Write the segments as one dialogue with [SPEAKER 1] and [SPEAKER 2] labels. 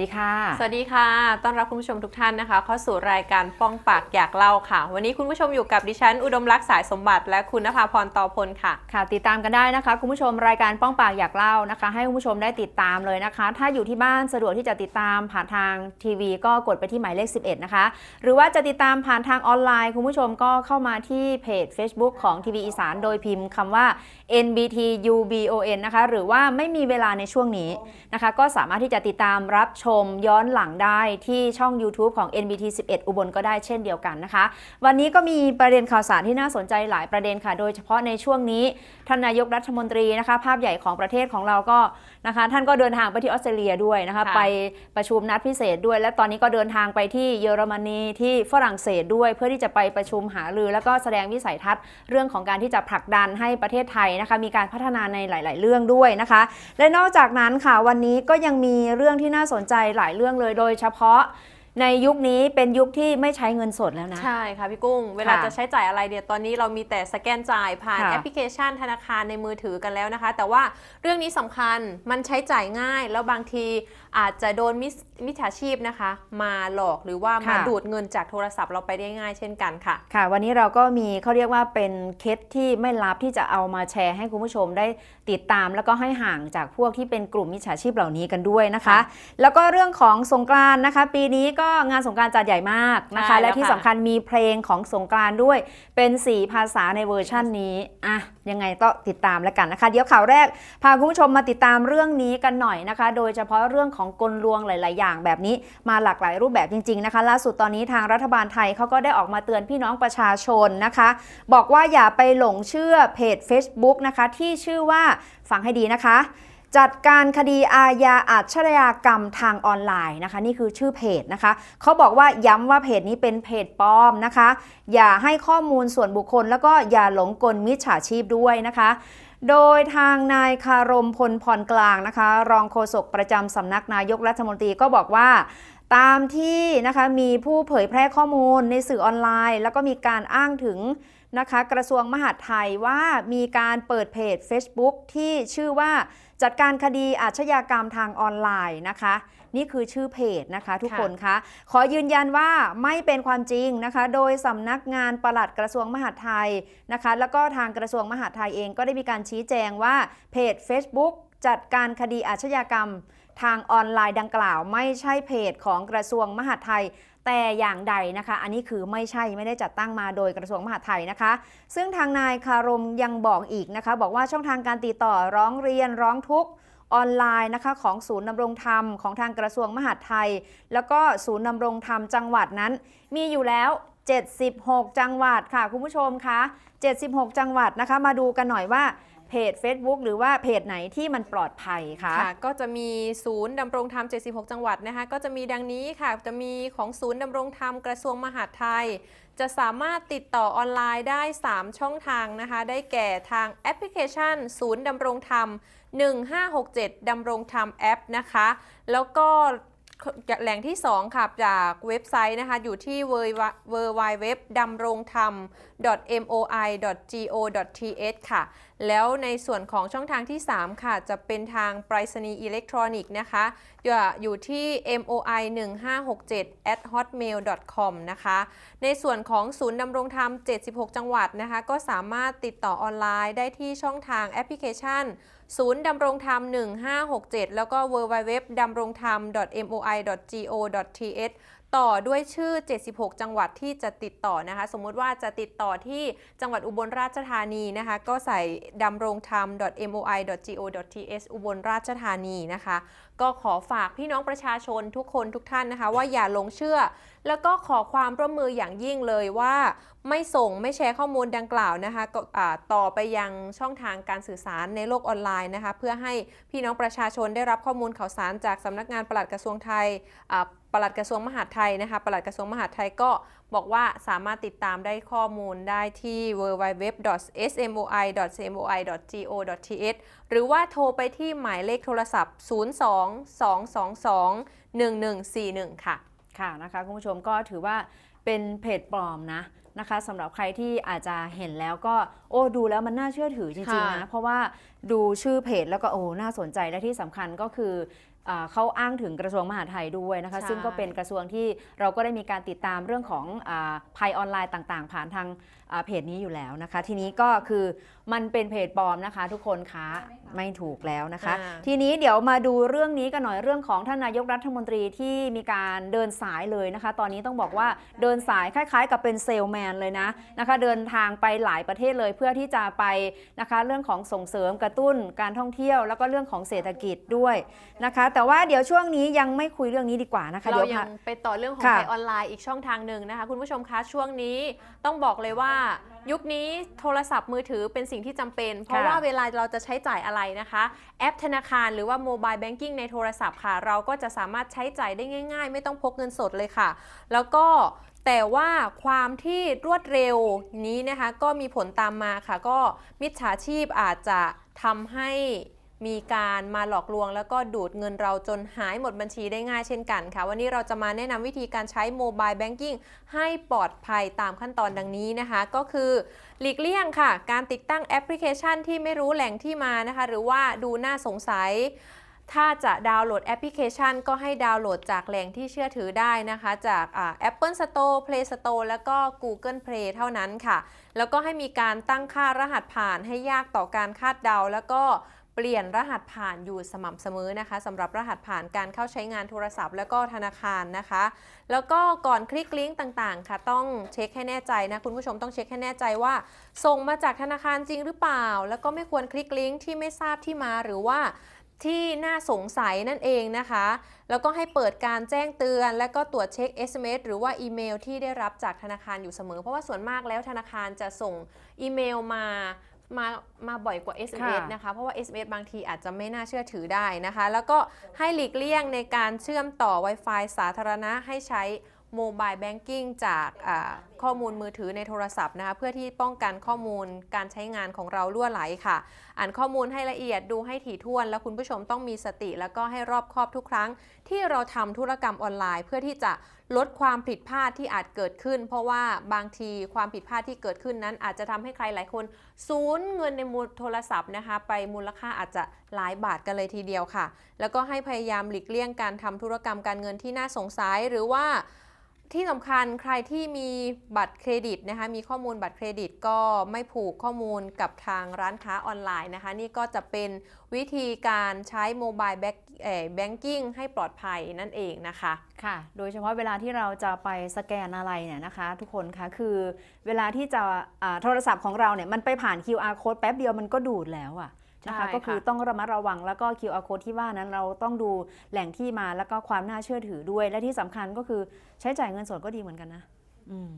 [SPEAKER 1] ดีค่ะ
[SPEAKER 2] สวัสดีค่ะ ต้อนรับคุณผู้ชมทุกท่านนะคะ เข้าสู่รายการป้องปากอยากเล่าค่ะ วันนี้คุณผู้ชมอยู่กับดิฉัน อุดมรักษ์สายสมบัติ และคุณนภาพรตอพลค่ะ
[SPEAKER 1] ค่ะ ติดตามกันได้นะคะ คุณผู้ชมรายการป้องปากอยากเล่านะคะ ให้คุณผู้ชมได้ติดตามเลยนะคะ ถ้าอยู่ที่บ้านสะดวกที่จะติดตามผ่านทางทีวี ก็กดไปที่หมายเลข 11 นะคะ หรือว่าจะติดตามผ่านทางออนไลน์ คุณผู้ชมก็เข้ามาที่เพจ Facebook ของทีวีอีสานโดยพิมพ์คำว่า NBT UBON นะคะ หรือว่าไม่มีเวลาในช่วงนี้นะคะ ก็สามารถที่จะติดตามรับชมย้อนหลังได้ที่ช่อง YouTube ของ NBT 11 อุบลก็ได้เช่นเดียวกันนะคะ วันนี้ก็มีประเด็นข่าวสารที่น่าสนใจหลายประเด็นค่ะ โดยเฉพาะในช่วงนี้ท่านนายกรัฐมนตรีนะคะ ภาพใหญ่ของประเทศของเราก็นะคะ ท่านก็เดินทางไปที่ออสเตรเลียด้วยนะคะ
[SPEAKER 2] ค่ะ
[SPEAKER 1] ไปประชุมนัดพิเศษด้วย และตอนนี้ก็เดินทางไปที่เยอรมนีที่ฝรั่งเศสด้วย เพื่อที่จะไปประชุมหารือ แล้วก็แสดงวิสัยทัศน์เรื่องของการที่จะผลักดันให้ประเทศไทยนะคะมีการพัฒนาในหลาย ๆ เรื่องด้วยนะคะ และนอกจากนั้นค่ะวันนี้ก็ยังมีเรื่องที่น่าสนใจหลายเรื่องเลยโดยเฉพาะ ในยุคนี้เป็นยุคที่ไม่ใช้เงินสดแล้วนะ
[SPEAKER 2] ใช่ค่ะพี่กุ้ง เวลา
[SPEAKER 1] ค่ะ
[SPEAKER 2] จะใช้จ่ายอะไรเนี่ยตอนนี้เรามีแต่สแกนจ่ายผ่าน
[SPEAKER 1] ค่ะ
[SPEAKER 2] แอปพลิเคชันธนาคารในมือถือกันแล้วนะคะ แต่ว่าเรื่องนี้สำคัญมันใช้จ่ายง่าย แล้วบางทีอาจจะโดนมิจมิจฉาชีพนะคะ มาหลอกหรือว่ามา
[SPEAKER 1] ค่ะ
[SPEAKER 2] ดูดเงินจากโทรศัพท์เราไปได้ง่ายเช่นกันค่ะ
[SPEAKER 1] ค่ะ วันนี้เราก็มีเขาเรียกว่าเป็นเคสที่ไม่ลับที่จะเอามาแชร์ให้คุณผู้ชมได้ติดตาม แล้วก็ให้ห่างจากพวกที่เป็นกลุ่มมิจฉาชีพเหล่านี้กันด้วยนะคะ
[SPEAKER 2] ค่ะ
[SPEAKER 1] แล้วก็เรื่องของสงกรานต์นะคะ ปีนี้ก็งานสงกรานต์จัดใหญ่มากนะคะ
[SPEAKER 2] ใช่แล้ว
[SPEAKER 1] และที่
[SPEAKER 2] ค่ะ
[SPEAKER 1] สำคัญมีเพลงของสงกรานต์ด้วย เป็นสีภาษาในเวอร์ชั่นนี้อะยังไงก็ติดตามแล้วกันนะคะ เดี๋ยวข่าวแรก พาคุณผู้ชมมาติดตามเรื่องนี้กันหน่อยนะคะ โดยเฉพาะเรื่องของกลลวงหลาย ๆ อย่างแบบนี้มาหลากหลายรูปแบบจริง ๆ นะคะ ล่าสุดตอนนี้ทางรัฐบาลไทยเขาก็ได้ออกมาเตือนพี่น้องประชาชนนะคะ บอกว่าอย่าไปหลงเชื่อเพจ Facebook นะคะที่ชื่อว่าฟังให้ดีนะคะ จัดการคดีอาญาอาชญากรรมทางออนไลน์นะคะ นี่คือชื่อเพจนะคะเขาบอกว่าย้ำว่าเพจนี้เป็นเพจปลอมนะคะ อย่าให้ข้อมูลส่วนบุคคล แล้วก็อย่าหลงกลมิจฉาชีพด้วยนะคะโดยทางนายคารมพลพรกลางนะคะ รองโฆษกประจำสำนักนายกรัฐมนตรีก็บอกว่า ตามที่นะคะมีผู้เผยแพร่ข้อมูลในสื่อออนไลน์ แล้วก็มีการอ้างถึงนะคะ กระทรวงมหาดไทยว่ามีการเปิดเพจ Facebook ที่ชื่อว่า จัดการคดีอาชญากรรมทางออนไลน์นะคะ นี่คือชื่อเพจนะคะทุก
[SPEAKER 2] ค่ะ
[SPEAKER 1] คนคะ ขอยืนยันว่าไม่เป็นความจริงนะคะ โดยสำนักงานปลัดกระทรวงมหาดไทยนะคะ แล้วก็ทางกระทรวงมหาดไทยเองก็ได้มีการชี้แจงว่าเพจ Facebook จัดการคดีอาชญากรรมทางออนไลน์ดังกล่าว ไม่ใช่เพจของกระทรวงมหาดไทย แต่อย่างใดนะคะ อันนี้คือไม่ใช่ไม่ได้จัดตั้งมาโดยกระทรวงมหาดไทยนะคะ ซึ่งทางนายคารมยังบอกอีกนะคะ บอกว่าช่องทางการติดต่อร้องเรียนร้องทุกข์ออนไลน์นะคะของศูนย์ดำรงธรรมของทางกระทรวงมหาดไทย แล้วก็ศูนย์ดำรงธรรมจังหวัดนั้น มีอยู่แล้ว 76 จังหวัดค่ะคุณผู้ชมคะ76 จังหวัดนะคะ มาดูกันหน่อยว่า เพจ Facebook หรือว่าเพจไหนที่มันปลอดภัยคะ
[SPEAKER 2] ค่ะ ก็จะมีศูนย์ดำรงธรรม 76 จังหวัดนะคะก็จะมีดังนี้ค่ะจะมีของศูนย์ดำรงธรรมกระทรวงมหาดไทย จะสามารถติดต่อออนไลน์ได้ 3 ช่องทางนะคะ ได้แก่ทางแอปพลิเคชัน ศูนย์ดำรงธรรม 1567ดำรงธรรมแอปนะคะ แล้วก็ แหล่งที่ 2 ค่ะ จากเว็บไซต์นะคะ อยู่ที่ w w w ดำรงธรรม moi.go.th ค่ะ แล้วในส่วนของช่องทางที่ 3 ค่ะ จะเป็นทางไปรษณีย์อิเล็กทรอนิกส์นะคะ อยู่อยู่ที่ moi 1567 at hotmail com นะคะ ในส่วนของศูนย์ดำรงธรรม 76 จังหวัดนะคะ ก็สามารถติดต่อออนไลน์ได้ที่ช่องทางแอปพลิเคชัน ศูนย์ดำรงธรรม 1567 แล้วก็ www ดำรงธรรม moi.go.th ต่อด้วยชื่อ 76 จังหวัดที่จะติดต่อนะคะ สมมุติว่าจะติดต่อที่จังหวัดอุบลราชธานีนะคะ ก็ใส่ดำรงธรรม moi.go.th อุบลราชธานีนะคะ ก็ขอฝากพี่น้องประชาชนทุกคนทุกท่านนะคะ ว่าอย่าหลงเชื่อ แล้วก็ขอความร่วมมืออย่างยิ่งเลยว่า ไม่ส่งไม่แชร์ข้อมูลดังกล่าวนะคะต่อไปยังช่องทางการสื่อสารในโลกออนไลน์นะคะ เพื่อให้พี่น้องประชาชนได้รับข้อมูลข่าวสารจากสำนักงานปลัดกระทรวงไทยปลัดกระทรวงมหาดไทยนะคะปลัดกระทรวงมหาดไทยก็ บอกว่าสามารถติดตามได้ข้อมูลได้ที่ www.smoi.smoi.go.th หรือว่าโทรไปที่หมายเลขโทรศัพท์ 02-222-1141 ค่ะ
[SPEAKER 1] ค่ะนะคะคุณผู้ชมก็ถือว่าเป็นเพจปลอมนะนะคะสำหรับใครที่อาจจะเห็นแล้วก็โอ้ดูแล้วมันน่าเชื่อถือจริงๆนะ
[SPEAKER 2] ค่ะ
[SPEAKER 1] เพราะว่าดูชื่อเพจแล้วก็โอ้น่าสนใจและที่สำคัญก็คืออ่า เขาอ้างถึงกระทรวงมหาดไทยด้วยนะคะ
[SPEAKER 2] ใช่
[SPEAKER 1] ซึ่งก็เป็นกระทรวงที่เราก็ได้มีการติดตามเรื่องของอาภัยออนไลน์ต่าง ๆ ผ่านทางอ่า เพจนี้อยู่แล้วนะคะ ทีนี้ก็คือมันเป็นเพจปลอมนะคะ ทุกคนคะไม่ถูกแล้วนะคะ
[SPEAKER 2] อ่า
[SPEAKER 1] ทีนี้เดี๋ยวมาดูเรื่องนี้กันหน่อยเรื่องของท่านนายกรัฐมนตรีที่มีการเดินสายเลยนะคะ ตอนนี้ต้องบอกว่าเดินสายคล้าย ๆ กับเป็นเซลแมนเลยนะนะคะ เดินทางไปหลายประเทศเลยเพื่อที่จะไปนะคะ เรื่องของส่งเสริมกระตุ้นการท่องเที่ยว แล้วก็เรื่องของเศรษฐกิจด้วยนะคะ แต่ว่าเดี๋ยวช่วงนี้ยังไม่คุยเรื่องนี้ดีกว่านะคะ
[SPEAKER 2] เรา
[SPEAKER 1] เดี๋ยว
[SPEAKER 2] ยั
[SPEAKER 1] ค่ะ
[SPEAKER 2] งไปต่อเรื่องของ
[SPEAKER 1] ค่ะ
[SPEAKER 2] ขายออนไลน์อีกช่องทางหนึ่งนะคะ คุณผู้ชมคะช่วงนี้ต้องบอกเลยว่ายุคนี้โทรศัพท์มือถือเป็นสิ่งที่จำเป็น เพราะ
[SPEAKER 1] ค่ะ
[SPEAKER 2] ว่าเวลาเราจะใช้จ่ายอะไรนะคะ แอปธนาคารหรือว่าโมบายแบงกิ้งในโทรศัพท์ค่ะ เราก็จะสามารถใช้จ่ายได้ง่าย ๆ ไม่ต้องพกเงินสดเลยค่ะ แล้วก็แต่ว่าความที่รวดเร็วนี้นะคะ ก็มีผลตามมาค่ะ ก็มิจฉาชีพอาจจะทำให้ มีการมาหลอกลวง แล้วก็ดูดเงินเราจนหายหมดบัญชีได้ง่ายเช่นกันค่ะ วันนี้เราจะมาแนะนำวิธีการใช้โมบายแบงกิ้งให้ปลอดภัยตามขั้นตอนดังนี้นะคะ ก็คือหลีกเลี่ยงค่ะ การติดตั้งแอปพลิเคชันที่ไม่รู้แหล่งที่มานะคะ หรือว่าดูน่าสงสัยถ้าจะดาวน์โหลดแอปพลิเคชัน ก็ให้ดาวน์โหลดจากแหล่งที่เชื่อถือได้นะคะ จากอ่า Apple Store Play Store แล้วก็ Google Play เท่านั้นค่ะ แล้วก็ให้มีการตั้งค่ารหัสผ่านให้ยากต่อการคาดเดา แล้วก็ ลี่ยนรหัสผ่านอยู่สม่ำเสมอนะคะสำหรับรหัสผ่านการเข้าใช้งานโทรศัพท์ แล้วก็ธนาคารนะคะ แล้วก็ก่อนคลิกลิงก์ต่างๆ ค่ะ ต้องเช็คให้แน่ใจนะคุณผู้ชมต้องเช็คให้แน่ใจว่า ส่งมาจากธนาคารจริงหรือเปล่า แล้วก็ไม่ควรคลิกลิงก์ที่ไม่ทราบที่มาหรือว่าที่น่าสงสัยนั่นเองนะคะ แล้วก็ให้เปิดการแจ้งเตือน และก็ตรวจเช็ค SMS หรือว่าอีเมลที่ได้รับจากธนาคารอยู่เสมอ เพราะว่าส่วนมากแล้วธนาคารจะส่งอีเมลมา มามาบ่อยกว่า SMS
[SPEAKER 1] ค่ะ
[SPEAKER 2] นะคะเพราะว่า SMS บางทีอาจจะไม่น่าเชื่อถือได้นะคะ แล้วก็ให้หลีกเลี่ยงในการเชื่อมต่อ Wi-Fi สาธารณะให้ใช้ โมบายแบงกิ้งจากข้อมูลมือถือในโทรศัพท์นะคะเพื่อที่ป้องกันข้อมูลการใช้งานของเราล่วไหลค่ะ อ่านข้อมูลให้ละเอียดดูให้ถี่ถ้วน แล้วคุณผู้ชมต้องมีสติ แล้วก็ให้รอบคอบทุกครั้ง ที่เราทำธุรกรรมออนไลน์ เพื่อที่จะลดความผิดพลาดที่อาจเกิดขึ้น เพราะว่าบางทีความผิดพลาดที่เกิดขึ้นนั้น อาจจะทำให้ใครหลายคนสูญเงินในมูลโทรศัพท์นะคะ ไปมูลค่าอาจจะหลายบาทกันเลยทีเดียวค่ะ แล้วก็ให้พยายามหลีกเลี่ยงการทำธุรกรรมการเงินที่น่าสงสัยหรือว่า ที่สำคัญใครที่มีบัตรเครดิตนะคะ มีข้อมูลบัตรเครดิตก็ไม่ผูกข้อมูลกับทางร้านค้าออนไลน์นะคะ นี่ก็จะเป็นวิธีการใช้โมบายแบงกิ้งให้ปลอดภัยนั่นเองนะคะ
[SPEAKER 1] ค่ะ โดยเฉพาะเวลาที่เราจะไปสแกนอะไรเนี่ยนะคะ ทุกคนคะคือเวลาที่จะโทรศัพท์ของเราเนี่ยมันไปผ่าน QR code แป๊บเดียวมันก็ดูดแล้วอะ นะคะ
[SPEAKER 2] ใช่
[SPEAKER 1] ก็คือ
[SPEAKER 2] ค่ะ
[SPEAKER 1] ต้องระมัดระวังแล้วก็ QR code ที่ว่านั้นเราต้องดูแหล่งที่มาแล้วก็ความน่าเชื่อถือด้วย และที่สำคัญก็คือใช้จ่ายเงินสดก็ดีเหมือนกันนะอืม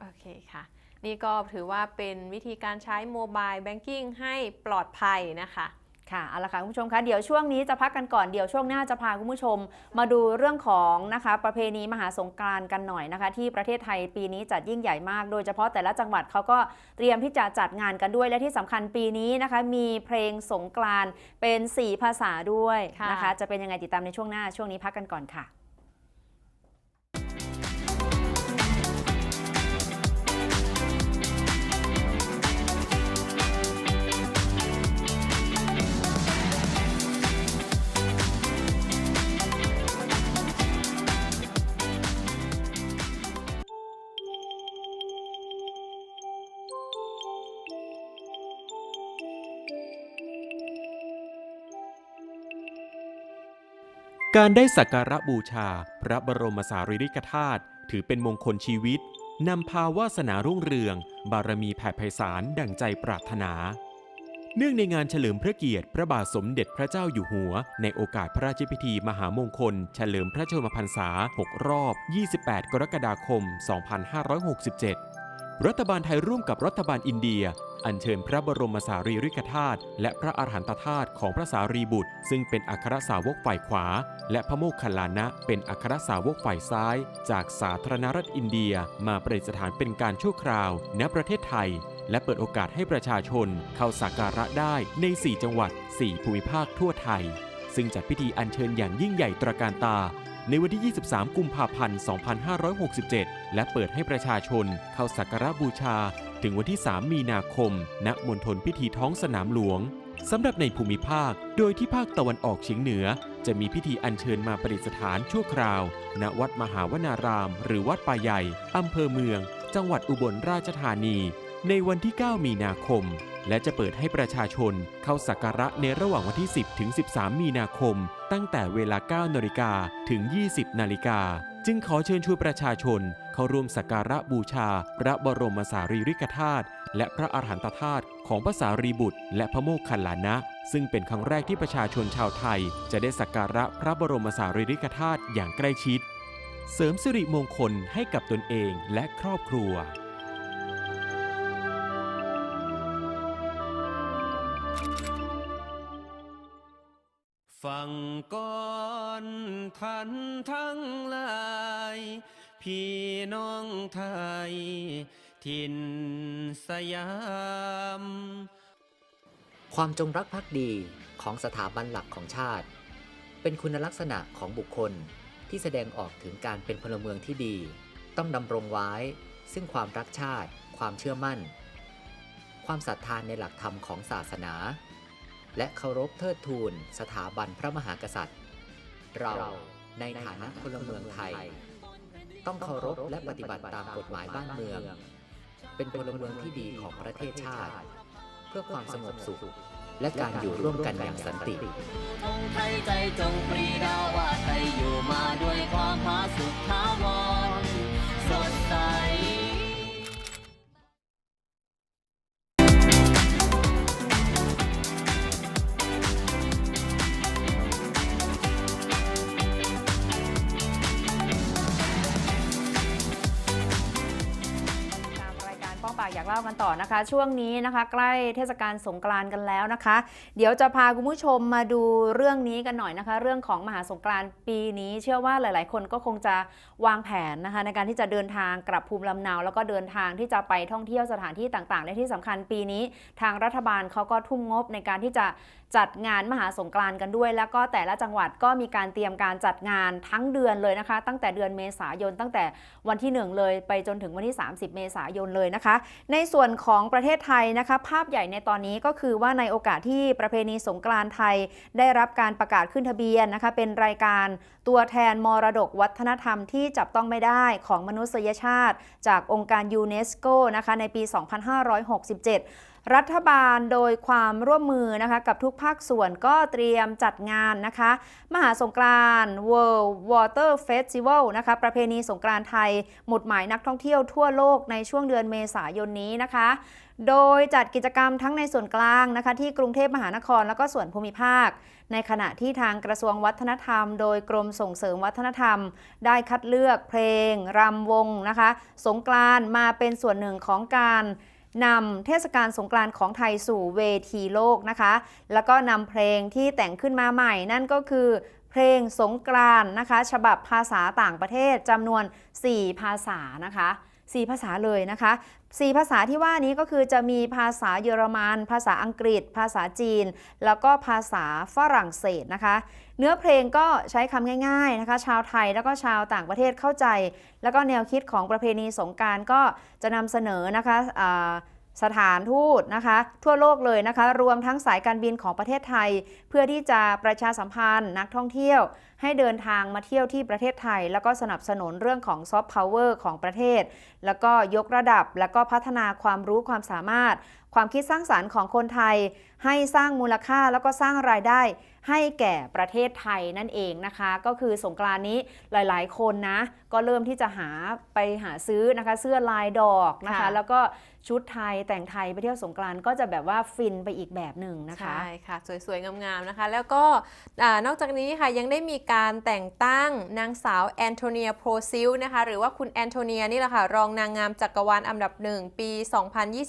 [SPEAKER 2] โอเคค่ะ นี่ก็ถือว่าเป็นวิธีการใช้โมบายแบงกิ้งให้ปลอดภัยนะคะ
[SPEAKER 1] ค่ะเอาละค่ะคุณผู้ชมคะเดี๋ยวช่วงนี้จะพักกันก่อนเดี๋ยวช่วงหน้าจะพาคุณผู้ชม มาดูเรื่องของนะคะประเพณีมหาสงกรานต์กันหน่อยนะคะ ที่ประเทศไทยปีนี้จัดยิ่งใหญ่มาก โดยเฉพาะแต่ละจังหวัดเขาก็เตรียมที่จะจัดงานกันด้วยและที่สำคัญปีนี้นะคะ มีเพลงสงกรานต์เป็น 4 ภาษาด้วย
[SPEAKER 2] ค่ะ
[SPEAKER 1] นะคะ จะเป็นยังไงติดตามในช่วงหน้าช่วงนี้พักกันก่อนค่ะ
[SPEAKER 3] การได้สักการะบูชา พระบรมสารีริกธาตุถือเป็นมงคลชีวิตนำพาวาสนารุ่งเรือง บารมีแผ่ไพศาลดั่งใจปรารถนา เนื่องในงานเฉลิมพระเกียรติพระบาทสมเด็จพระเจ้าอยู่หัว ในโอกาสพระราชพิธีมหามงคล เฉลิมพระชนมพรรษา 6 รอบ 28 กรกฎาคม 2567 รัฐบาลไทยร่วมกับรัฐบาลอินเดีย อัญเชิญพระบรมสารีริกธาตุและพระอรหันตธาตุของพระสารีบุตร ซึ่งเป็นอัครสาวกฝ่ายขวา และพระโมคคัลลานะเป็นอัครสาวกฝ่ายซ้าย จากสาธารณรัฐอินเดียมาประดิษฐานเป็นการชั่วคราวณประเทศไทย และเปิดโอกาสให้ประชาชนเข้าสักการะได้ใน 4 จังหวัด 4 ภูมิภาคทั่วไทย ซึ่งจัดพิธีอัญเชิญอย่างยิ่งใหญ่ตระการตา ในวันที่ 23 กุมภาพันธ์ 2567 และเปิดให้ประชาชนเข้าสักการะบูชา ถึงวันที่ 3 มีนาคม ณ มณฑลพิธีท้องสนามหลวงสำหรับในภูมิภาค โดยที่ภาคตะวันออกเฉียงเหนือ จะมีพิธีอัญเชิญมาประดิษฐานชั่วคราว ณ วัดมหาวนาราม หรือวัดป่าใหญ่ อำเภอเมือง จังหวัดอุบลราชธานี ในวันที่ 9 มีนาคม และจะเปิดให้ประชาชนเข้าสักการะในระหว่างวันที่ 10 ถึง 13 มีนาคม ตั้งแต่เวลา 9 นาฬิกาถึง 20 นาฬิกา จึงขอเชิญชวนประชาชน เข้าร่วมสักการะบูชา พระบรมสารีริกธาตุและพระอรหันตธาตุของพระสารีบุตร และพระโมคคัลลานะ ซึ่งเป็นครั้งแรกที่ประชาชนชาวไทย จะได้สักการะพระบรมสารีริกธาตุอย่างใกล้ชิด เสริมสิริมงคลให้กับตนเองและครอบครัว ฟังก่อนท่านทั้งหลาย พี่น้องไทย ทินสยาม
[SPEAKER 4] ความจงรักภักดีของสถาบันหลักของชาติ เป็นคุณลักษณะของบุคคลที่แสดงออกถึงการเป็นพลเมืองที่ดี ต้องดำรงไว้ ซึ่งความรักชาติ ความเชื่อมั่น ความศรัทธานในหลักธรรมของศาสนา และเคารพเทิดทูนสถาบันพระมหากษัตริย์ เราในฐานะพลเมืองไทย ต้องเคารพและปฏิบัติตามกฎหมายบ้านเมือง เป็นพลเมืองที่ดีของประเทศชาติ เพื่อความสงบสุข และการอยู่ร่วมกันอย่างสันติ
[SPEAKER 5] ธงไทยใจจงปรีดาว่าไทยอยู่มาด้วยความผาสุกถาวร
[SPEAKER 1] ต่อนะคะ ช่วงนี้นะคะ ใกล้เทศกาลสงกรานต์กันแล้วนะคะ เดี๋ยวจะพาคุณผู้ชมมาดูเรื่องนี้กันหน่อยนะคะ เรื่องของมหาสงกรานต์ปีนี้ เชื่อว่าหลาย ๆ คนก็คงจะวางแผนนะคะ ในการที่จะเดินทางกลับภูมิลำเนา แล้วก็เดินทางที่จะไปท่องเที่ยวสถานที่ต่าง ๆ และที่สำคัญปีนี้ ทางรัฐบาลเขาก็ทุ่มงบในการที่จะ จัดงานมหาสงกรานต์กันด้วย แล้วก็แต่ละจังหวัดก็มีการเตรียมการจัดงานทั้งเดือนเลยนะคะ ตั้งแต่เดือนเมษายน ตั้งแต่วันที่ 1 เลยไปจนถึงวันที่ 30 เมษายนเลยนะคะ ในส่วนของประเทศไทยนะคะ ภาพใหญ่ในตอนนี้ก็คือว่าในโอกาสที่ประเพณีสงกรานต์ไทย ได้รับการประกาศขึ้นทะเบียนนะคะ เป็นรายการตัวแทนมรดกวัฒนธรรมที่จับต้องไม่ได้ของมนุษยชาติ จากองค์การยูเนสโกนะคะในปี 2567รัฐบาลโดยความร่วมมือนะคะกับทุกภาคส่วนก็เตรียมจัดงานนะคะ มหาสงกราน World Water Festival นะคะประเพณีสงกรานไทย หมุดหมายนักท่องเที่ยวทั่วโลกในช่วงเดือนเมษายนนี้นะคะ โดยจัดกิจกรรมทั้งในส่วนกลางนะคะที่กรุงเทพมหานครแล้วก็ส่วนภูมิภาค ในขณะที่ทางกระทรวงวัฒนธรรม โดยกรมส่งเสริมวัฒนธรรม ได้คัดเลือกเพลงรำวงนะคะ สงกรานมาเป็นส่วนหนึ่งของการ นำเทศกาลสงกรานต์ของไทยสู่เวทีโลกนะคะ แล้วก็นำเพลงที่แต่งขึ้นมาใหม่ นั่นก็คือเพลงสงกรานต์นะคะ ฉบับภาษาต่างประเทศจำนวน 4 ภาษานะคะ 4 ภาษาเลยนะคะ 4 ภาษาที่ว่านี้ก็คือจะมีภาษาเยอรมัน ภาษาอังกฤษ ภาษาจีน แล้วก็ภาษาฝรั่งเศสนะคะ เนื้อเพลงก็ใช้คำง่ายๆนะคะ ชาวไทยแล้วก็ชาวต่างประเทศเข้าใจ แล้วก็แนวคิดของประเพณีสงการก็จะนำเสนอนะคะสถานทูตนะคะ ทั่วโลกเลยนะคะ รวมทั้งสายการบินของประเทศไทย เพื่อที่จะประชาสัมพันธ์นักท่องเที่ยว ให้เดินทางมาเที่ยวที่ประเทศไทย แล้วก็สนับสนุนเรื่องของซอฟต์พาวเวอร์ของประเทศ แล้วก็ยกระดับแล้วก็พัฒนาความรู้ความสามารถ ความคิดสร้างสารรค์ของคนไทย ให้สร้างมูลค่าแล้วก็สร้างรายได้ให้แก่ประเทศไทยนั่นเองนะคะ ก็คือสงกรานต์นี้หลาย ๆ คนนะ ก็เริ่มที่จะหาไปหาซื้อนะคะ เสื้อลายดอกนะคะ
[SPEAKER 2] ค่ะ
[SPEAKER 1] แล้วก็ ชุดไทยแต่งไทยไปเที่ยวสงกรานต์ก็จะแบบว่าฟินไปอีกแบบหนึ่งนะคะ
[SPEAKER 2] ใช่ค่ะ สวยๆ งามๆนะคะ แล้วก็นอกจากนี้ค่ะยังได้มีการแต่งตั้งนางสาวแอนโทเนียโพรซิลนะคะหรือว่าคุณแอนโทเนียนี่แหละค่ะรองนางงามจักรวาลอันดับหนึ่งปี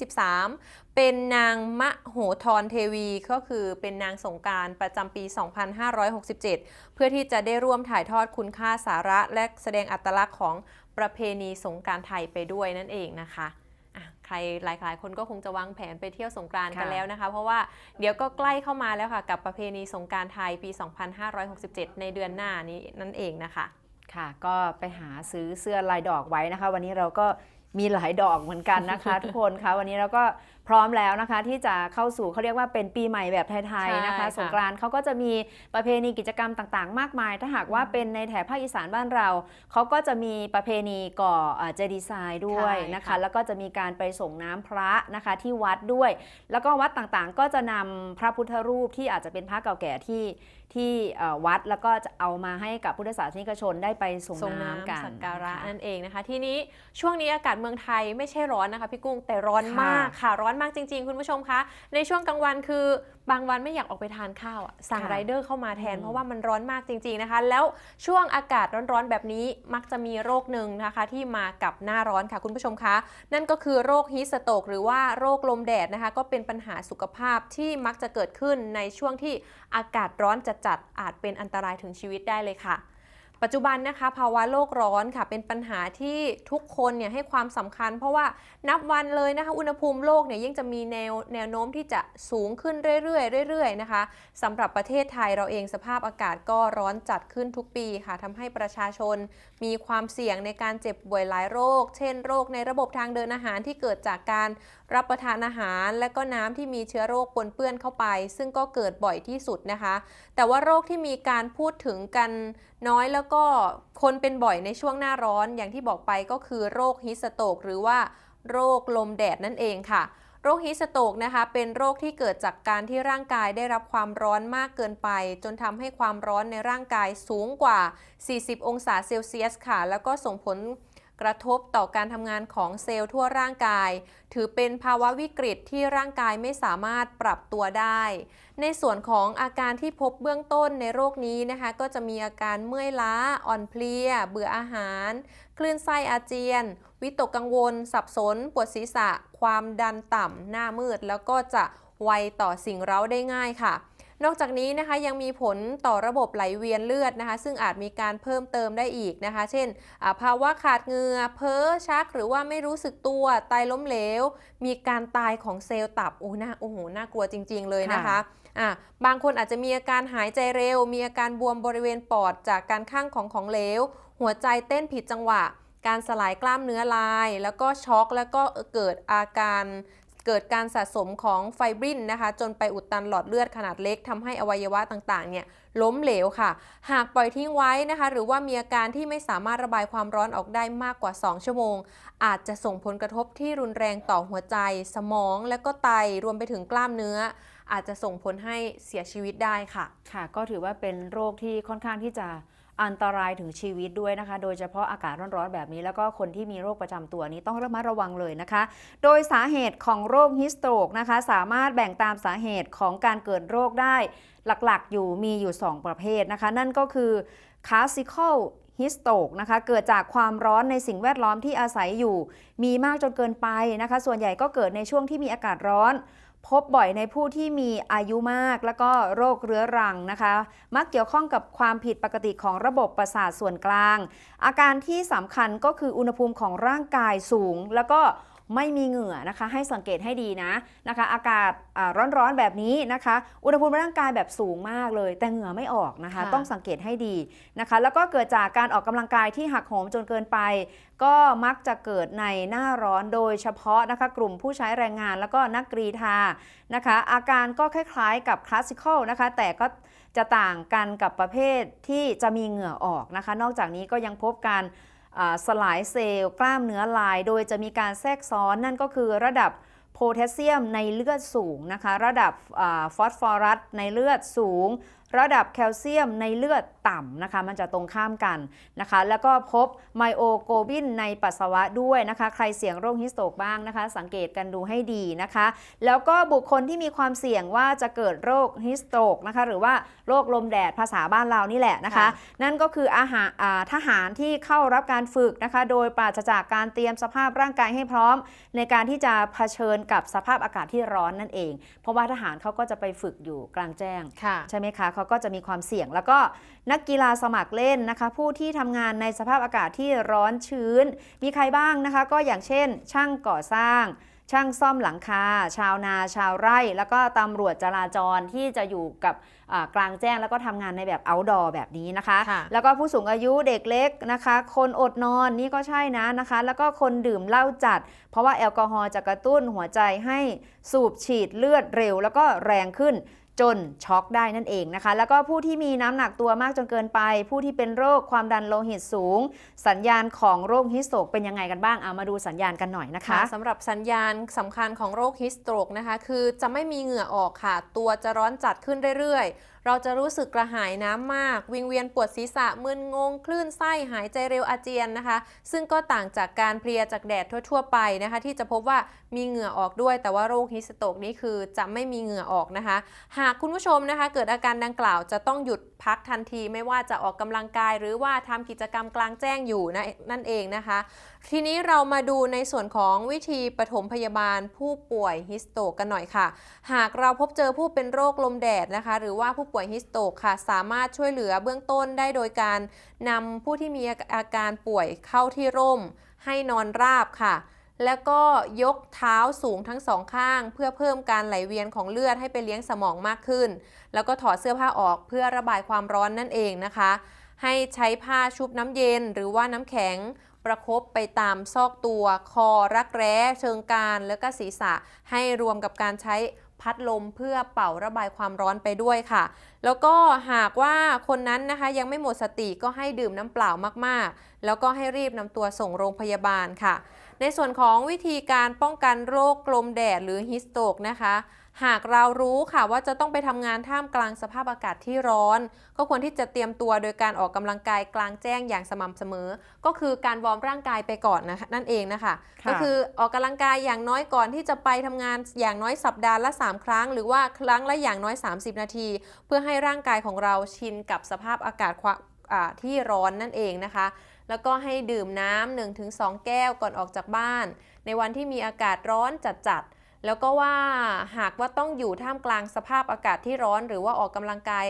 [SPEAKER 2] 2023เป็นนางมะโหธรเทวี ก็คือเป็นนางสงการประจำปี 2567 เพื่อที่จะได้ร่วมถ่ายทอดคุณค่าสาระและแสดงอัตลักษณ์ของประเพณีสงการไทยไปด้วยนั่นเองนะคะ ใครหลาย ๆ คนก็คงจะวางแผนไปเที่ยวสงกรานต์กัน
[SPEAKER 1] ค่ะ
[SPEAKER 2] แล้วนะคะ เพราะว่าเดี๋ยวก็ใกล้เข้ามาแล้วค่ะ กับประเพณีสงกรารไทยปี 2567 ในเดือนหน้านี้นั่นเองนะคะ
[SPEAKER 1] ค่ะ ก็ไปหาซื้อเสื้อลายดอกไว้นะคะ วันนี้เราก็ มีหลายดอกเหมือนกันนะคะทุกคนคะวันนี้เราก็พร้อมแล้วนะคะที่จะเข้าสู่เขาเรียกว่าเป็นปีใหม่แบบไทย
[SPEAKER 2] ใช่
[SPEAKER 1] ๆนะคะ
[SPEAKER 2] ค่ะ
[SPEAKER 1] สงกรานต์เขาก็จะมีประเพณีกิจกรรมต่างๆ มากมาย ถ้าหากว่าเป็นในแถบภาคอีสานบ้านเราเขาก็จะมีประเพณีก่อเอ่อเจดีย์ทรายด้วยนะคะ แล้วก็จะมีการไปส่งน้ำพระนะคะที่วัดด้วย แล้วก็วัดต่างๆ ก็จะนำพระพุทธรูปที่อาจจะเป็นพระเก่าแก่ที่ ที่เอ่อวัดแล้วก็จะเอามาให้กับพุทธศาสนิกชนได้ไปส่ง
[SPEAKER 2] ส่ง
[SPEAKER 1] น้ำ
[SPEAKER 2] น้ำ
[SPEAKER 1] กัน
[SPEAKER 2] สักการะ
[SPEAKER 1] นะคะ
[SPEAKER 2] นั่นเองนะคะ ทีนี้ช่วงนี้อากาศเมืองไทยไม่ใช่ร้อนนะคะพี่กุ้งแต่ร้อน
[SPEAKER 1] ค่ะ
[SPEAKER 2] มากค่ะร้อนมากจริง ๆ คุณผู้ชมคะในช่วงกลางวันคือ บางวันไม่อยากออกไปทานข้าวอะสั่ง
[SPEAKER 1] ค่ะ
[SPEAKER 2] ไรเดอร์เข้ามาแทน
[SPEAKER 1] อืม
[SPEAKER 2] เพราะว่ามันร้อนมากจริง ๆนะคะ แล้วช่วงอากาศร้อนๆแบบนี้มักจะมีโรคหนึ่งนะคะ ที่มากับหน้าร้อนค่ะคุณผู้ชมคะ นั่นก็คือโรคฮิสโตกหรือว่าโรคลมแดดนะคะ ก็เป็นปัญหาสุขภาพที่มักจะเกิดขึ้นในช่วงที่อากาศร้อนจัดๆอาจเป็นอันตรายถึงชีวิตได้เลยค่ะ ปัจจุบันนะคะ ภาวะโลกร้อนค่ะ เป็นปัญหาที่ทุกคนเนี่ยให้ความสำคัญ เพราะว่านับวันเลยนะคะ อุณหภูมิโลกเนี่ยยิ่งจะมีแนวแนวโน้มที่จะสูงขึ้นเรื่อยๆเรื่อยๆนะคะสำหรับประเทศไทยเราเองสภาพอากาศก็ร้อนจัดขึ้นทุกปีค่ะทำให้ประชาชนมีความเสี่ยงในการเจ็บป่วยหลายโรค เช่นโรคในระบบทางเดินอาหารที่เกิดจากการ รับประทานอาหาร และก็น้ำที่มีเชื้อโรคปนเปื้อนเข้าไป ซึ่งก็เกิดบ่อยที่สุดนะคะ แต่ว่าโรคที่มีการพูดถึงกันน้อยแล้วก็คนเป็นบ่อยในช่วงหน้าร้อนอย่างที่บอกไปก็คือโรคฮิสโตก หรือว่าโรคลมแดดนั่นเองค่ะโรคฮิสโตกนะคะเป็นโรคที่เกิดจากการที่ร่างกายได้รับความร้อนมากเกินไป จนทำให้ความร้อนในร่างกายสูงกว่า 40 องศาเซลเซียสค่ะ แล้วก็ส่งผล กระทบต่อการทำงานของเซลล์ทั่วร่างกาย ถือเป็นภาวะวิกฤตที่ร่างกายไม่สามารถปรับตัวได้ ในส่วนของอาการที่พบเบื้องต้นในโรคนี้นะคะ ก็จะมีอาการเมื่อยล้า อ่อนเพลีย เบื่ออาหาร คลื่นไส้อาเจียน วิตกกังวล สับสน ปวดศีรษะ ความดันต่ำหน้ามืด แล้วก็จะไวต่อสิ่งเร้าได้ง่ายค่ะ นอกจากนี้นะคะยังมีผลต่อระบบไหลเวียนเลือดนะคะ ซึ่งอาจมีการเพิ่มเติมได้อีกนะคะ เช่นอ่าภาวะขาดเหงื่อเพ้อชัก หรือว่าไม่รู้สึกตัวไตล้มเหลว มีการตายของเซลล์ตับโอ้น่าโอ้โหน่ากลัวจริง ๆ เลยนะคะ
[SPEAKER 1] ค่ะ
[SPEAKER 2] อะบางคนอาจจะมีอาการหายใจเร็ว มีอาการบวมบริเวณปอดจากการข้างของของเหลว หัวใจเต้นผิดจังหวะการสลายกล้ามเนื้อลาย แล้วก็ช็อกแล้วก็เกิดอาการ เกิดการสะสมของไฟบรินนะคะจนไปอุดตันหลอดเลือดขนาดเล็กทำให้อวัยวะต่างๆเนี่ยล้มเหลวค่ะ หากปล่อยทิ้งไว้นะคะ หรือว่ามีอาการที่ไม่สามารถระบายความร้อนออกได้มากกว่า 2 ชั่วโมง อาจจะส่งผลกระทบที่รุนแรงต่อหัวใจ สมองและก็ไตรวมไปถึงกล้ามเนื้อ อาจจะส่งผลให้เสียชีวิตได้ค่ะ
[SPEAKER 1] ค่ะ ก็ถือว่าเป็นโรคที่ค่อนข้างที่จะ อันตรายถึงชีวิตด้วยนะคะ โดยเฉพาะอากาศร้อนๆแบบนี้ แล้วก็คนที่มีโรคประจำตัวนี้ต้องระมัดระวังเลยนะคะ โดยสาเหตุของโรคฮิสโตรกนะคะ สามารถแบ่งตามสาเหตุของการเกิดโรคได้หลักๆ อยู่มีอยู่ 2 ประเภทนะคะ นั่นก็คือ classical h i s t o k นะคะเกิดจากความร้อนในสิ่งแวดล้อมที่อาศัยอยู่ มีมากจนเกินไปนะคะ ส่วนใหญ่ก็เกิดในช่วงที่มีอากาศร้อน พบบ่อยในผู้ที่มีอายุมากแล้วก็โรคเรื้อรังนะคะ มักเกี่ยวข้องกับความผิดปกติของระบบประสาทส่วนกลาง อาการที่สำคัญก็คืออุณหภูมิของร่างกายสูง แล้วก็ ไม่มีเหงื่อนะคะ ให้สังเกตให้ดีนะนะคะ อากาศอ่าร้อนๆแบบนี้นะคะ อุณหภูมิร่างกายแบบสูงมากเลย แต่เหงื่อไม่ออกนะคะ
[SPEAKER 2] ค่ะ
[SPEAKER 1] ต้องสังเกตให้ดีนะคะ แล้วก็เกิดจากการออกกำลังกายที่หักโหมจนเกินไป ก็มักจะเกิดในหน้าร้อนโดยเฉพาะนะคะ กลุ่มผู้ใช้แรงงานแล้วก็นักกรีฑานะคะ อาการก็คล้ายๆกับคลาสสิคอลนะคะ แต่ก็จะต่างกันกับประเภทที่จะมีเหงื่อออกนะคะ นอกจากนี้ก็ยังพบการอ่า สลายเซลล์กล้ามเนื้อลาย โดยจะมีการแทรกซ้อนนั่นก็คือระดับ พแทสเซียมในเลือดสูงนะคะ ระดับอ่าฟอสฟอรัสในเลือดสูง ระดับแคลเซียมในเลือดต่ำนะคะ มันจะตรงข้ามกันนะคะ แล้วก็พบไมโอโกบินในปัสสาวะด้วยนะคะ ใครเสี่ยงโรคฮิสโตกบ้างนะคะ สังเกตกันดูให้ดีนะคะ แล้วก็บุคคลที่มีความเสี่ยงว่าจะเกิดโรคฮิสโตกนะคะ หรือว่าโรคลมแดดภาษาบ้านเรานี่แหละนะคะ
[SPEAKER 2] ค่ะ
[SPEAKER 1] นั่นก็คืออาหารอ่าทหารที่เข้ารับการฝึกนะคะ โดยปราศจากการเตรียมสภาพร่างกายให้พร้อม ในการที่จะเผชิญกับสภาพอากาศที่ร้อนนั่นเอง เพราะว่าทหารเขาก็จะไปฝึกอยู่กลางแจ้ง
[SPEAKER 2] ค่ะ
[SPEAKER 1] ใช่ไหมคะเขาก็จะมีความเสี่ยง แล้วก็นักกีฬาสมัครเล่นนะคะ ผู้ที่ทำงานในสภาพอากาศที่ร้อนชื้น มีใครบ้างนะคะ ก็อย่างเช่น ช่างก่อสร้าง ช่างซ่อมหลังคา ชาวนาชาวไร่ แล้วก็ตำรวจจราจรที่จะอยู่กับอ่ากลางแจ้งแล้วก็ทำงานในแบบ outdoor แบบนี้นะคะ
[SPEAKER 2] ค่ะ
[SPEAKER 1] แล้วก็ผู้สูงอายุเด็กเล็กนะคะ คนอดนอนนี่ก็ใช่นะนะคะ แล้วก็คนดื่มเหล้าจัด เพราะว่าแอลกอฮอล์จะกระตุ้นหัวใจให้สูบฉีดเลือดเร็ว แล้วก็แรงขึ้น จนช็อกได้นั่นเองนะคะ แล้วก็ผู้ที่มีน้ำหนักตัวมากจนเกินไป ผู้ที่เป็นโรคความดันโลหิตสูง สัญญาณของโรคฮิสโตรกเป็นยังไงกันบ้างเอามาดูสัญญาณกันหน่อยนะคะ
[SPEAKER 2] สำหรับสัญญาณสำคัญของโรคฮิสโตรกนะคะ คือจะไม่มีเหงื่อออกค่ะ ตัวจะร้อนจัดขึ้นเรื่อยๆเราจะรู้สึกกระหายน้ำมาก วิงเวียนปวดศีรษะมึนงง คลื่นไส้หายใจเร็วอาเจียนนะคะ ซึ่งก็ต่างจากการเพลียจากแดดทั่ว ๆ ไปนะคะ ที่จะพบว่ามีเหงื่อออกด้วย แต่ว่าโรคฮิสโตกนี้คือจะไม่มีเหงื่อออกนะคะ หากคุณผู้ชมนะคะ เกิดอาการดังกล่าวจะต้องหยุดพักทันทีไม่ว่าจะออกกำลังกาย หรือว่าทำกิจกรรมกลางแจ้งอยู่นะนั่นเองนะคะ ทีนี้เรามาดูในส่วนของวิธีปฐมพยาบาลผู้ป่วยฮิสโตกกันหน่อยค่ะ หากเราพบเจอผู้เป็นโรคลมแดดนะคะ หรือว่าผู้ป่วยฮิสโตกค่ะ สามารถช่วยเหลือเบื้องต้นได้โดยการนำผู้ที่มีอาการป่วยเข้าที่ร่ม ให้นอนราบค่ะ แล้วก็ยกเท้าสูงทั้งสองข้าง เพื่อเพิ่มการไหลเวียนของเลือดให้ไปเลี้ยงสมองมากขึ้น แล้วก็ถอดเสื้อผ้าออกเพื่อระบายความร้อนนั่นเองนะคะ ให้ใช้ผ้าชุบน้ำเย็น หรือว่าน้ำแข็งประคบไปตามซอกตัว คอรักแร้ เชิงกรานแล้วก็ศีรษะ ให้รวมกับการใช้ พัดลมเพื่อเป่าระบายความร้อนไปด้วยค่ะ แล้วก็หากว่าคนนั้นนะคะยังไม่หมดสติก็ให้ดื่มน้ำเปล่ามากๆ แล้วก็ให้รีบนำตัวส่งโรงพยาบาลค่ะ ในส่วนของวิธีการป้องกันโรคกลมแดดหรือฮิสโตกนะคะ หากเรารู้ค่ะว่าจะต้องไปทำงานท่ามกลางสภาพอากาศที่ร้อน ก็ควรที่จะเตรียมตัวโดยการออกกำลังกายกลางแจ้งอย่างสม่ำเสมอ ก็คือการวอร์มร่างกายไปก่อนนะคะนั่นเองนะคะ
[SPEAKER 1] ค่ะ
[SPEAKER 2] ก็คือออกกำลังกายอย่างน้อยก่อนที่จะไปทำงานอย่างน้อยสัปดาห์ละ 3 ครั้ง หรือว่าครั้งละอย่างน้อย 30 นาที เพื่อให้ร่างกายของเราชินกับสภาพอากาศความอ่าที่ร้อนนั่นเองนะคะ แล้วก็ให้ดื่มน้ำ1-2 แก้วก่อนออกจากบ้าน ในวันที่มีอากาศร้อนจัดๆ แล้วก็ว่าหากว่าต้องอยู่ท่ามกลางสภาพอากาศที่ร้อน หรือว่าออกกำลังกาย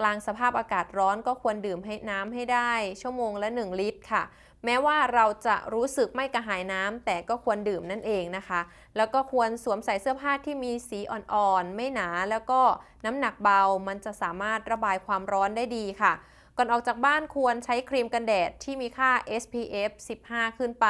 [SPEAKER 2] กลางสภาพอากาศร้อนก็ควรดื่มให้น้ำให้ได้ ชั่วโมงละ 1 ลิตรค่ะ แม้ว่าเราจะรู้สึกไม่กระหายน้ำแต่ก็ควรดื่มนั่นเองนะคะ แล้วก็ควรสวมใส่เสื้อผ้าที่มีสีอ่อนๆ ไม่หนาแล้วก็น้ำหนักเบามันจะสามารถระบายความร้อนได้ดีค่ะ ก่อนออกจากบ้านควรใช้ครีมกันแดดที่มีค่า SPF 15 ขึ้นไป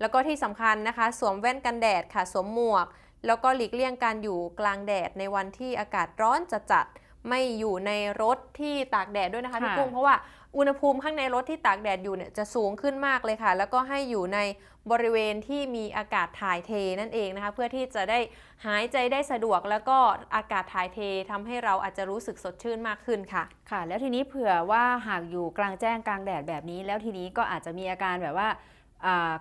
[SPEAKER 2] แล้วก็ที่สำคัญนะคะ สวมแว่นกันแดดค่ะ สวมหมวก แล้วก็หลีกเลี่ยงการอยู่กลางแดดในวันที่อากาศร้อนจัดๆไม่อยู่ในรถที่ตากแดดด้วยนะคะพี่
[SPEAKER 1] ค่ะ
[SPEAKER 2] กุ้งเพราะว่าอุณหภูมิข้างในรถที่ตากแดดอยู่เนี่ยจะสูงขึ้นมากเลยค่ะ แล้วก็ให้อยู่ในบริเวณที่มีอากาศถ่ายเทนั่นเองนะคะ เพื่อที่จะได้หายใจได้สะดวก แล้วก็อากาศถ่ายเททำให้เราอาจจะรู้สึกสดชื่นมากขึ้นค่ะ
[SPEAKER 1] ค่ะ แล้วทีนี้เผื่อว่าหากอยู่กลางแจ้งกลางแดดแบบนี้ แล้วทีนี้ก็อาจจะมีอาการแบบว่าอ่า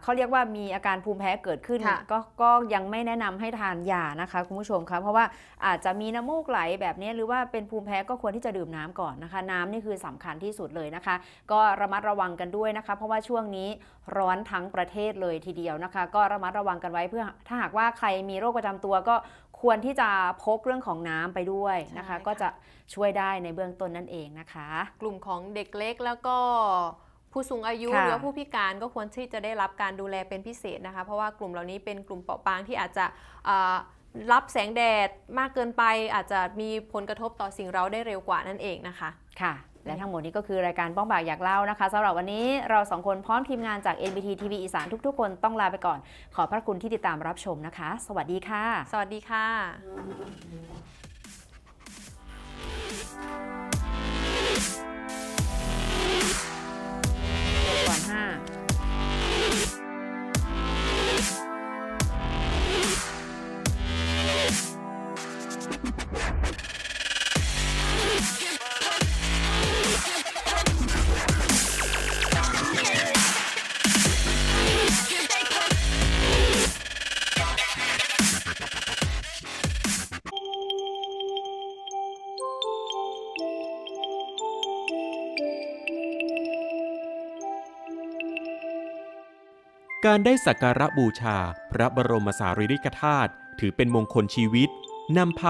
[SPEAKER 1] เขาเรียกว่ามีอาการภูมิแพ้เกิดขึ้น
[SPEAKER 2] ค่ะ
[SPEAKER 1] ก็ก็ยังไม่แนะนำให้ทานยานะคะคุณผู้ชมคะเพราะว่าอาจจะมีน้ำมูกไหลแบบนี้หรือว่าเป็นภูมิแพ้ก็ควรที่จะดื่มน้ำก่อนนะคะ น้ำนี่คือสำคัญที่สุดเลยนะคะ ก็ระมัดระวังกันด้วยนะคะ เพราะว่าช่วงนี้ร้อนทั้งประเทศเลยทีเดียวนะคะ ก็ระมัดระวังกันไว้เพื่อถ้าหากว่าใครมีโรคประจำตัวก็ควรที่จะพกเรื่องของน้ำไปด้วยนะคะ
[SPEAKER 2] ใช่ค่ะ
[SPEAKER 1] ก็จะช่วยได้ในเบื้องต้นนั่นเองนะคะ
[SPEAKER 2] กลุ่มของเด็กเล็กแล้วก็ ผู้สูงอายุ
[SPEAKER 1] ค่ะ
[SPEAKER 2] หรือว่าผู้พิการก็ควรที่จะได้รับการดูแลเป็นพิเศษนะคะ เพราะว่ากลุ่มเหล่านี้เป็นกลุ่มเปราะบางที่อาจจะอ่ารับแสงแดดมากเกินไป อาจจะมีผลกระทบต่อสิ่งเราได้เร็วกว่านั่นเองนะคะ
[SPEAKER 1] ค่ะ และทั้งหมดนี้ก็คือรายการป้องปากอยากเล่านะคะสำหรับวันนี้เราสองคนพร้อมทีมงานจาก NBT TV อีสานทุกๆ คนต้องลาไปก่อน ขอบพระคุณที่ติดตามรับชมนะคะ สวัสดีค่ะ
[SPEAKER 2] สวัสดีค่ะ
[SPEAKER 1] ห้า
[SPEAKER 3] การได้สักการะบูชาพระบรมสารีริกธาตุถือเป็นมงคลชีวิตนำพา